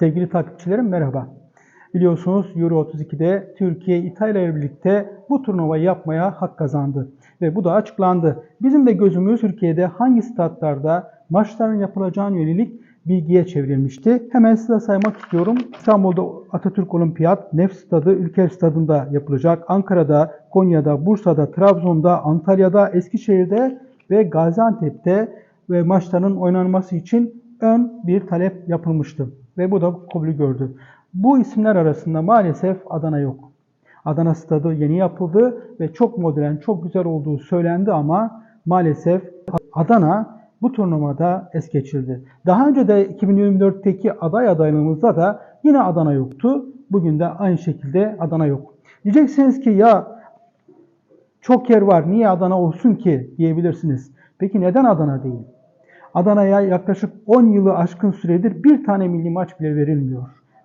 Sevgili takipçilerim merhaba. Biliyorsunuz Euro 32'de Türkiye İtalya ile birlikte bu turnuvayı yapmaya hak kazandı. Ve bu da açıklandı. Bizim de gözümüz Türkiye'de hangi statlarda maçların yapılacağına yönelik bilgiye çevrilmişti. Hemen size saymak istiyorum. İstanbul'da Atatürk Olimpiyat, Nef Stadı, Ülker Stadı'nda yapılacak. Ankara'da, Konya'da, Bursa'da, Trabzon'da, Antalya'da, Eskişehir'de ve Gaziantep'te ve maçların oynanması için ön bir talep yapılmıştı. Ve bu da kabul gördü. Bu isimler arasında maalesef Adana yok. Adana stadı yeni yapıldı ve çok modern, çok güzel olduğu söylendi ama maalesef Adana bu turnuvada es geçildi. Daha önce de 2024'teki aday adaylığımızda da yine Adana yoktu. Bugün de aynı şekilde Adana yok. Diyeceksiniz ki ya çok yer var niye Adana olsun ki diyebilirsiniz. Peki neden Adana değil? Adana'ya yaklaşık 10 yılı aşkın süredir bir tane milli maç bile verilmiyor.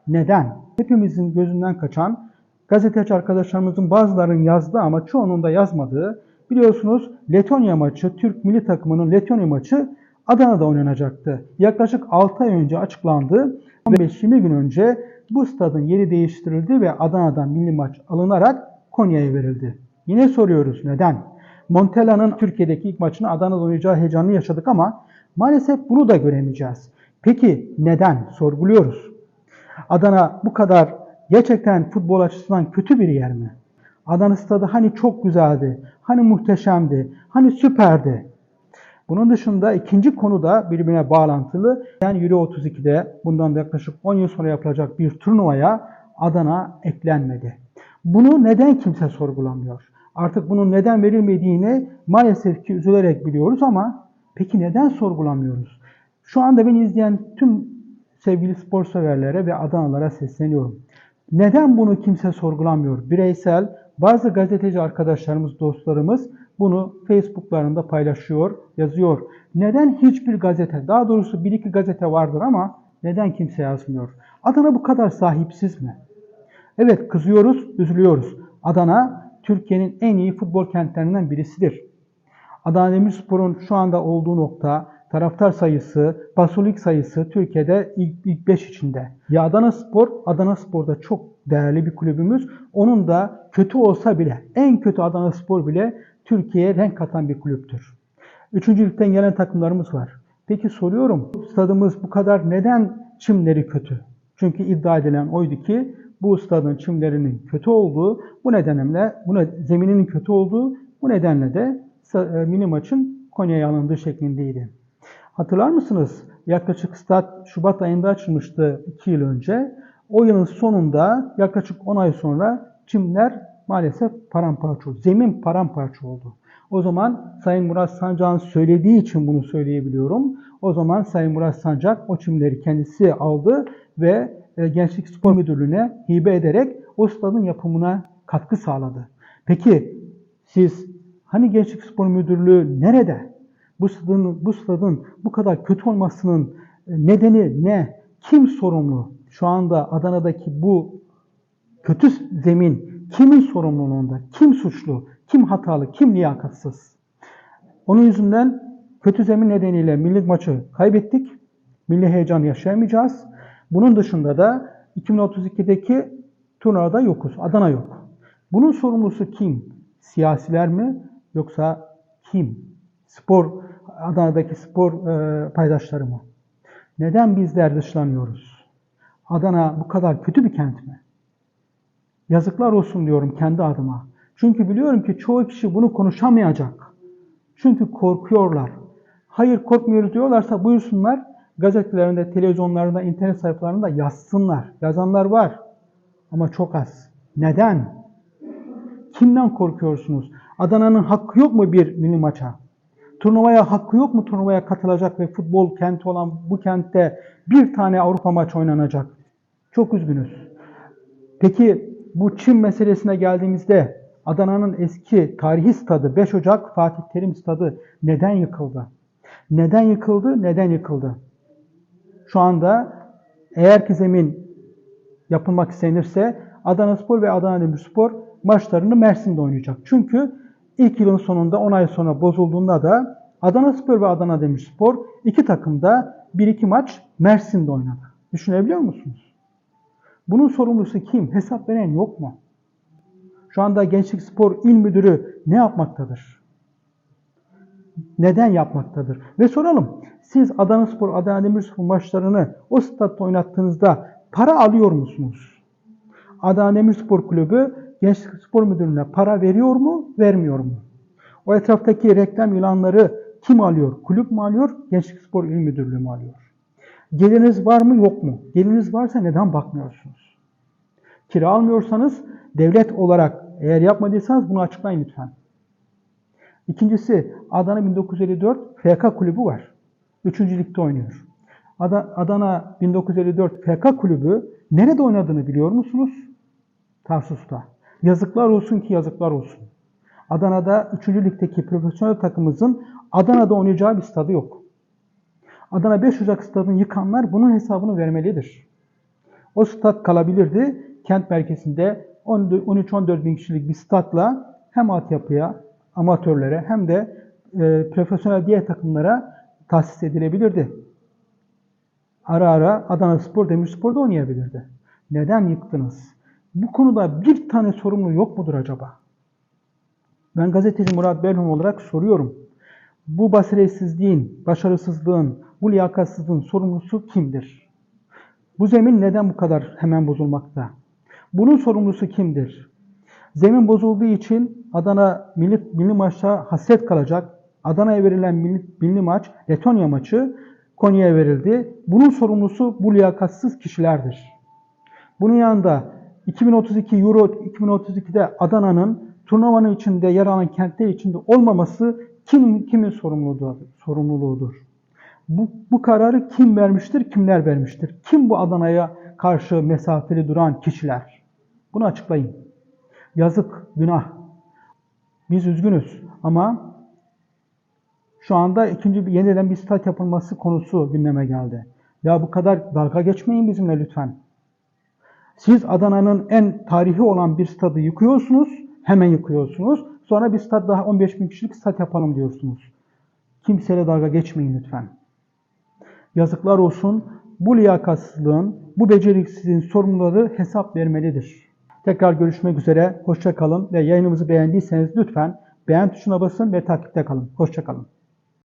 Neden? Hepimizin gözünden kaçan gazeteci arkadaşlarımızın bazılarının yazdığı ama çoğunun da yazmadığı biliyorsunuz Letonya maçı, Türk milli takımının Letonya maçı Adana'da oynanacaktı. Yaklaşık 6 ay önce açıklandı. 15-20 gün önce bu stadın yeri değiştirildi ve Adana'dan milli maç alınarak Konya'ya verildi. Yine soruyoruz neden? Montella'nın Türkiye'deki ilk maçını Adana'da oynayacağı heyecanını yaşadık ama maalesef bunu da göremeyeceğiz. Peki neden? Sorguluyoruz. Adana bu kadar gerçekten futbol açısından kötü bir yer mi? Adana stadı hani çok güzeldi, hani muhteşemdi, hani süperdi. Bunun dışında ikinci konu da birbirine bağlantılı. Yani Euro 32'de bundan da yaklaşık 10 yıl sonra yapılacak bir turnuvaya Adana eklenmedi. Bunu neden kimse sorgulamıyor? Artık bunun neden verilmediğini maalesef ki üzülerek biliyoruz ama peki neden sorgulamıyoruz? Şu anda beni izleyen tüm sevgili spor severlere ve Adanalara sesleniyorum. Neden bunu kimse sorgulamıyor? Bireysel bazı gazeteci arkadaşlarımız, dostlarımız bunu Facebook'larında paylaşıyor, yazıyor. Neden hiçbir gazete, daha doğrusu bir iki gazete vardır ama neden kimse yazmıyor? Adana bu kadar sahipsiz mi? Evet kızıyoruz, üzülüyoruz. Adana Türkiye'nin en iyi futbol kentlerinden birisidir. Adana Demirspor'un şu anda olduğu nokta, taraftar sayısı, pasolik sayısı Türkiye'de ilk, ilk 5 içinde. Ya Adana Spor, Adana Spor'da çok değerli bir kulübümüz. Onun da kötü olsa bile, en kötü Adana Spor bile Türkiye'ye renk katan bir kulüptür. Üçüncü ligden gelen takımlarımız var. Peki soruyorum, stadımız bu kadar neden çimleri kötü? Çünkü iddia edilen oydu ki bu stadın çimlerinin kötü olduğu, bu nedenle, bu zemininin kötü olduğu, bu nedenle de mini maçın Konya'ya alındığı şeklindeydi. Hatırlar mısınız? Yaklaşık stat Şubat ayında açılmıştı 2 yıl önce. O yılın sonunda yaklaşık 10 ay sonra çimler maalesef paramparça oldu. Zemin paramparça oldu. O zaman Sayın Murat Sancak'ın söylediği için bunu söyleyebiliyorum. O zaman Sayın Murat Sancak o çimleri kendisi aldı ve Gençlik Spor Müdürlüğü'ne hibe ederek o stadın yapımına katkı sağladı. Peki siz hani Gençlik Spor Müdürlüğü nerede? Bu stadın, bu stadın bu kadar kötü olmasının nedeni ne? Kim sorumlu? Şu anda Adana'daki bu kötü zemin kimin sorumluluğunda? Kim suçlu? Kim hatalı? Kim liyakatsız? Onun yüzünden kötü zemin nedeniyle milli maçı kaybettik. Milli heyecan yaşayamayacağız. Bunun dışında da 2032'deki turnuvada yokuz. Adana yok. Bunun sorumlusu kim? Siyasiler mi? Yoksa kim? Spor, Adana'daki spor e, paydaşları mı? Neden bizler dışlanıyoruz? Adana bu kadar kötü bir kent mi? Yazıklar olsun diyorum kendi adıma. Çünkü biliyorum ki çoğu kişi bunu konuşamayacak. Çünkü korkuyorlar. Hayır korkmuyoruz diyorlarsa buyursunlar gazetelerinde, televizyonlarında, internet sayfalarında yazsınlar. Yazanlar var ama çok az. Neden? Kimden korkuyorsunuz? Adana'nın hakkı yok mu bir mini maça? Turnuvaya hakkı yok mu turnuvaya katılacak ve futbol kenti olan bu kentte bir tane Avrupa maçı oynanacak? Çok üzgünüz. Peki bu Çin meselesine geldiğimizde Adana'nın eski tarihi stadı 5 Ocak Fatih Terim stadı neden yıkıldı? Neden yıkıldı? Neden yıkıldı? Şu anda eğer ki zemin yapılmak istenirse Adana Spor ve Adana Demirspor maçlarını Mersin'de oynayacak. Çünkü ilk yılın sonunda 10 ay sonra bozulduğunda da Adana Spor ve Adana Demirspor iki takım da 1-2 maç Mersin'de oynadı. Düşünebiliyor musunuz? Bunun sorumlusu kim? Hesap veren yok mu? Şu anda Gençlik Spor İl Müdürü ne yapmaktadır? Neden yapmaktadır? Ve soralım. Siz Adana Spor, Adana Demirspor maçlarını o statta oynattığınızda para alıyor musunuz? Adana Demirspor Kulübü Gençlik Spor Müdürlüğü'ne para veriyor mu, vermiyor mu? O etraftaki reklam ilanları kim alıyor? Kulüp mü alıyor, Gençlik Spor İl Müdürlüğü mü alıyor? Geliriniz var mı, yok mu? Geliriniz varsa neden bakmıyorsunuz? Kira almıyorsanız devlet olarak eğer yapmadıysanız bunu açıklayın lütfen. İkincisi Adana 1954 FK kulübü var. Üçüncü ligde oynuyor. Ada- Adana 1954 FK kulübü nerede oynadığını biliyor musunuz? Tarsus'ta. Yazıklar olsun ki yazıklar olsun. Adana'da 3. ligdeki profesyonel takımımızın Adana'da oynayacağı bir stadı yok. Adana 5 Ocak stadını yıkanlar bunun hesabını vermelidir. O stat kalabilirdi. Kent merkezinde 13-14 bin kişilik bir statla hem altyapıya, amatörlere hem de e, profesyonel diğer takımlara tahsis edilebilirdi. Ara ara Adana Spor, Demirspor da oynayabilirdi. Neden yıktınız? Bu konuda bir tane sorumlu yok mudur acaba? Ben gazeteci Murat Belhum olarak soruyorum. Bu basiretsizliğin, başarısızlığın, bu liyakatsızlığın sorumlusu kimdir? Bu zemin neden bu kadar hemen bozulmakta? Bunun sorumlusu kimdir? Zemin bozulduğu için Adana milli, milli maçta hasret kalacak. Adana'ya verilen milli, milli maç, Letonya maçı Konya'ya verildi. Bunun sorumlusu bu liyakatsız kişilerdir. Bunun yanında 2032 Euro 2032'de Adana'nın turnuvanın içinde yer alan kentler içinde olmaması kim kimin sorumluluğudur? sorumluluğudur. Bu, bu kararı kim vermiştir, kimler vermiştir? Kim bu Adana'ya karşı mesafeli duran kişiler? Bunu açıklayın. Yazık, günah. Biz üzgünüz ama şu anda ikinci bir yeniden bir stat yapılması konusu gündeme geldi. Ya bu kadar dalga geçmeyin bizimle lütfen. Siz Adana'nın en tarihi olan bir stadı yıkıyorsunuz, hemen yıkıyorsunuz. Sonra bir stat daha 15 bin kişilik stat yapalım diyorsunuz. Kimseyle dalga geçmeyin lütfen. Yazıklar olsun. Bu liyakatsızlığın, bu beceriksizliğin sorumluları hesap vermelidir. Tekrar görüşmek üzere. Hoşça kalın ve yayınımızı beğendiyseniz lütfen beğen tuşuna basın ve takipte kalın. Hoşça kalın.